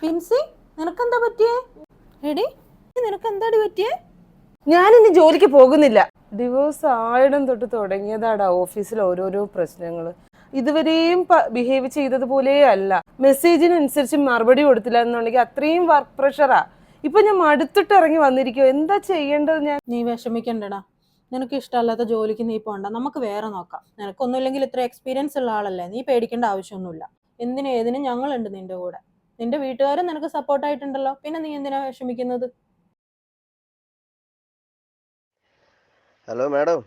പിൻസി നിനക്കെന്താ പറ്റിയേ? എടി നിനക്ക് എന്താടി ഞാൻ ഇനി ജോലിക്ക് പോകുന്നില്ല. ഡിവോഴ്സ് ആയിടം തൊട്ട് തുടങ്ങിയതാടാ ഓഫീസിൽ ഓരോരോ പ്രശ്നങ്ങൾ ഇതുവരെയും ബിഹേവ് ചെയ്തതുപോലെ അല്ല. മെസ്സേജിനനുസരിച്ച് മറുപടി കൊടുത്തില്ല എന്നുണ്ടെങ്കിൽ അത്രയും വർക്ക് പ്രഷറാ ഇപ്പൊ ഞാൻ മടുത്തിട്ട് ഇറങ്ങി വന്നിരിക്കോ എന്താ ചെയ്യേണ്ടത് ഞാൻ? നീ വിഷമിക്കണ്ടടാ. നിനക്ക് ഇഷ്ടമല്ലാത്ത ജോലിക്ക് നീ പോണ്ട. നമുക്ക് വേറെ നോക്കാം. നിനക്കൊന്നുമില്ലെങ്കിൽ ഇത്ര എക്സ്പീരിയൻസ് ഉള്ള ആളല്ലേ? നീ പേടിക്കേണ്ട ആവശ്യമൊന്നുമില്ല. എന്തിനും ഏതിനും ഞങ്ങളുണ്ട് നിന്റെ കൂടെ. നിന്റെ വീട്ടുകാരും നിനക്ക് സപ്പോർട്ടായിട്ടുണ്ടല്ലോ പിന്നെ നീ എന്തിനാ വിഷമിക്കുന്നത്? ഹലോ മാഡം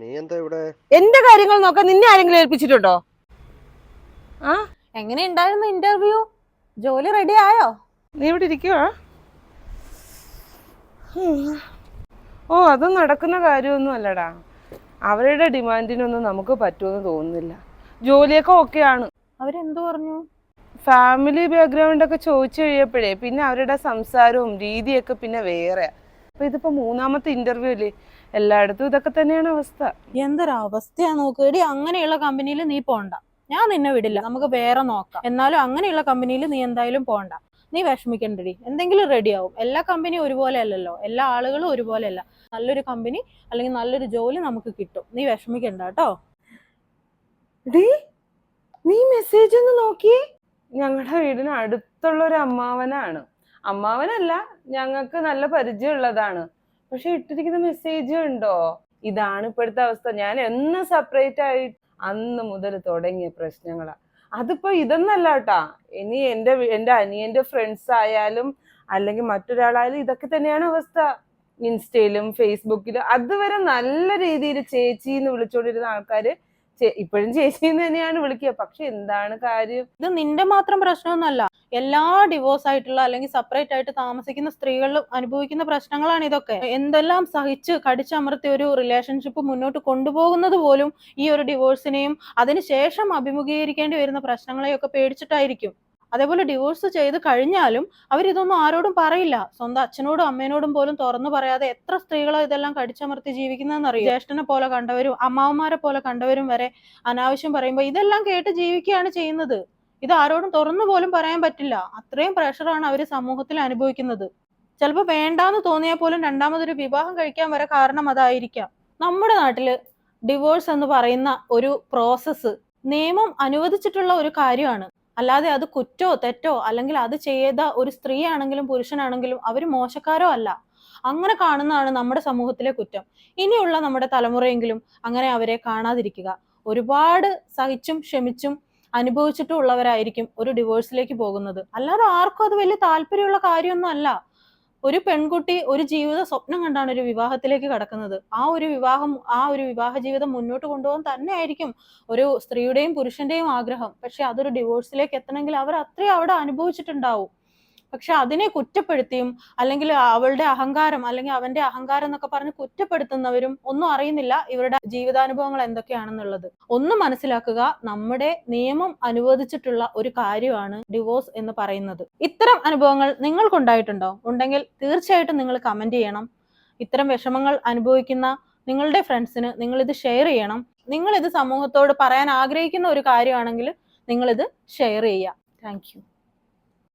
നീ എന്താ ഇവിടെ? എന്റെ കാര്യങ്ങൾ നോക്കാൻ നിന്നെ ആരെങ്കിലും ഏൽപ്പിച്ചിട്ടുണ്ടോ? ആ? എങ്ങനെ ഉണ്ടായിരുന്നു ഇന്റർവ്യൂ ജോലി റെഡി ആയോ? നീ ഇവിടെ ഇരിക്കുവാ? ഓ അത് നടക്കുന്ന കാര്യമൊന്നും അല്ലടാ. അവരുടെ ഡിമാൻഡിനൊന്നും നമുക്ക് പറ്റുമെന്ന് തോന്നുന്നില്ല. ജോലിയൊക്കെ ഓക്കെയാണ് അവരെന്തു പറഞ്ഞു? ഫാമിലി ബാക്ക്ഗ്രൗണ്ട് ഒക്കെ ചോദിച്ചു കഴിയപ്പോഴേ പിന്നെ അവരുടെ സംസാരവും രീതിയൊക്കെ പിന്നെ വേറെ അപ്പൊ ഇതിപ്പോ മൂന്നാമത്തെ ഇന്റർവ്യൂ അല്ലേ എല്ലായിടത്തും ഇതൊക്കെ തന്നെയാണ് അവസ്ഥ. എന്തൊരവസ്ഥയാ നോക്ക്. എടി അങ്ങനെയുള്ള കമ്പനിയിൽ നീ പോണ്ട. ഞാൻ നിന്നെ വിടില്ല. നമുക്ക് വേറെ നോക്കാം. എന്നാലും അങ്ങനെയുള്ള കമ്പനിയിൽ നീ എന്തായാലും പോണ്ട. നീ വിഷമിക്കണ്ടടി. എന്തെങ്കിലും റെഡി ആവും. എല്ലാ കമ്പനിയും ഒരുപോലെ അല്ലല്ലോ. എല്ലാ ആളുകളും ഒരുപോലെ അല്ല. നല്ലൊരു കമ്പനി അല്ലെങ്കിൽ നല്ലൊരു ജോലി നമുക്ക് കിട്ടും. നീ വിഷമിക്കണ്ട കേട്ടോ. നീ മെസ്സേജ് ഒന്ന് നോക്കിയേ. ഞങ്ങളുടെ വീടിന് അടുത്തുള്ള ഒരു അമ്മാവനാണ്. അമ്മാവനല്ല ഞങ്ങൾക്ക് നല്ല പരിചയമുള്ളതാണ്. പക്ഷെ ഇട്ടിരിക്കുന്ന മെസ്സേജ് ഉണ്ടോ? ഇതാണ് ഇപ്പോഴത്തെ അവസ്ഥ. ഞാൻ എന്ന് സെപ്പറേറ്റ് ആയി അന്ന് മുതൽ തുടങ്ങിയ പ്രശ്നങ്ങളാ. അതിപ്പോ ഇതൊന്നല്ല കേട്ടാ. ഇനി എന്റെ എന്റെ അനിയന്റെ ഫ്രണ്ട്സ് ആയാലും അല്ലെങ്കിൽ മറ്റൊരാളായാലും ഇതൊക്കെ തന്നെയാണ് അവസ്ഥ. ഇൻസ്റ്റയിലും ഫേസ്ബുക്കിലും അതുവരെ നല്ല രീതിയിൽ ചേച്ചി എന്ന് വിളിച്ചോണ്ടിരുന്ന ആൾക്കാര് ഇപ്പോഴും ചേച്ചി എന്ന് തന്നെയാണ് വിളിക്കുക. പക്ഷെ എന്താണ് കാര്യം? ഇത് നിന്റെ മാത്രം പ്രശ്നമൊന്നുമല്ല. എല്ലാ ഡിവോഴ്സ് ആയിട്ടുള്ള അല്ലെങ്കിൽ സെപ്പറേറ്റ് ആയിട്ട് താമസിക്കുന്ന സ്ത്രീകളിലും അനുഭവിക്കുന്ന പ്രശ്നങ്ങളാണ് ഇതൊക്കെ. എന്തെല്ലാം സഹിച്ച് കടിച്ചമർത്തി ഒരു റിലേഷൻഷിപ്പ് മുന്നോട്ട് കൊണ്ടുപോകുന്നത് പോലും ഈ ഒരു ഡിവോഴ്സിനെയും അതിനുശേഷം അഭിമുഖീകരിക്കേണ്ടി വരുന്ന പ്രശ്നങ്ങളെയൊക്കെ പേടിച്ചിട്ടായിരിക്കും. അതേപോലെ ഡിവോഴ്സ് ചെയ്ത് കഴിഞ്ഞാലും അവരിതൊന്നും ആരോടും പറയില്ല. സ്വന്തം അച്ഛനോടും അമ്മേനോടും പോലും തുറന്നു പറയാതെ എത്ര സ്ത്രീകളോ ഇതെല്ലാം കടിച്ചമർത്തി ജീവിക്കുന്നതെന്ന് അറിയാം ജ്യേഷ്ഠനെ പോലെ കണ്ടവരും അമ്മാവന്മാരെ പോലെ കണ്ടവരും വരെ അനാവശ്യം പറയുമ്പോൾ ഇതെല്ലാം കേട്ട് ജീവിക്കുകയാണ് ചെയ്യുന്നത്. ഇത് ആരോടും തുറന്നു പോലും പറയാൻ പറ്റില്ല. അത്രയും പ്രഷറാണ് അവർ സമൂഹത്തിൽ അനുഭവിക്കുന്നത്. ചിലപ്പോൾ വേണ്ടാന്ന് തോന്നിയാൽ പോലും രണ്ടാമതൊരു വിവാഹം കഴിക്കാൻ വരെ കാരണം അതായിരിക്കാം. നമ്മുടെ നാട്ടിൽ ഡിവോഴ്സ് എന്ന് പറയുന്ന ഒരു പ്രോസസ്സ് നിയമം അനുവദിച്ചിട്ടുള്ള ഒരു കാര്യമാണ്. അല്ലാതെ അത് കുറ്റോ തെറ്റോ അല്ലെങ്കിൽ അത് ചെയ്ത ഒരു സ്ത്രീയാണെങ്കിലും പുരുഷനാണെങ്കിലും അവർ മോശക്കാരോ അല്ല. അങ്ങനെ കാണുന്നതാണ് നമ്മുടെ സമൂഹത്തിലെ കുറ്റം. ഇനിയുള്ള നമ്മുടെ തലമുറയെങ്കിലും അങ്ങനെ അവരെ കാണാതിരിക്കുക. ഒരുപാട് സഹിച്ചും ക്ഷമിച്ചും അനുഭവിച്ചിട്ടും ഉള്ളവരായിരിക്കും ഒരു ഡിവോഴ്സിലേക്ക് പോകുന്നത്. അല്ലാതെ ആർക്കും അത് വലിയ താല്പര്യമുള്ള കാര്യമൊന്നും അല്ല. ഒരു പെൺകുട്ടി ഒരു ജീവിത സ്വപ്നം കണ്ടാണ് ഒരു വിവാഹത്തിലേക്ക് കടക്കുന്നത്. ആ ഒരു വിവാഹം ആ ഒരു വിവാഹ ജീവിതം മുന്നോട്ട് കൊണ്ടുപോകാൻ തന്നെ ആയിരിക്കും ഒരു സ്ത്രീയുടെയും പുരുഷന്റെയും ആഗ്രഹം. പക്ഷെ അതൊരു ഡിവോഴ്സിലേക്ക് എത്തണമെങ്കിൽ അവർ അത്രയും അവിടെ അനുഭവിച്ചിട്ടുണ്ടാവും. പക്ഷെ അതിനെ കുറ്റപ്പെടുത്തിയും അല്ലെങ്കിൽ അവളുടെ അഹങ്കാരം അല്ലെങ്കിൽ അവന്റെ അഹങ്കാരം എന്നൊക്കെ പറഞ്ഞ് കുറ്റപ്പെടുത്തുന്നവരും ഒന്നും അറിയുന്നില്ല ഇവരുടെ ജീവിതാനുഭവങ്ങൾ എന്തൊക്കെയാണെന്നുള്ളത്. ഒന്ന് മനസ്സിലാക്കുക നമ്മുടെ നിയമം അനുവദിച്ചിട്ടുള്ള ഒരു കാര്യമാണ് ഡിവോഴ്സ് എന്ന് പറയുന്നത്. ഇത്തരം അനുഭവങ്ങൾ നിങ്ങൾക്കുണ്ടായിട്ടുണ്ടോ? ഉണ്ടെങ്കിൽ തീർച്ചയായിട്ടും നിങ്ങൾ കമന്റ് ചെയ്യണം. ഇത്തരം വിഷമങ്ങൾ അനുഭവിക്കുന്ന നിങ്ങളുടെ ഫ്രണ്ട്സിന് നിങ്ങൾ ഇത് ഷെയർ ചെയ്യണം. നിങ്ങൾ ഇത് സമൂഹത്തോട് പറയാൻ ആഗ്രഹിക്കുന്ന ഒരു കാര്യമാണെങ്കിൽ നിങ്ങൾ ഇത് ഷെയർ ചെയ്യുക. താങ്ക്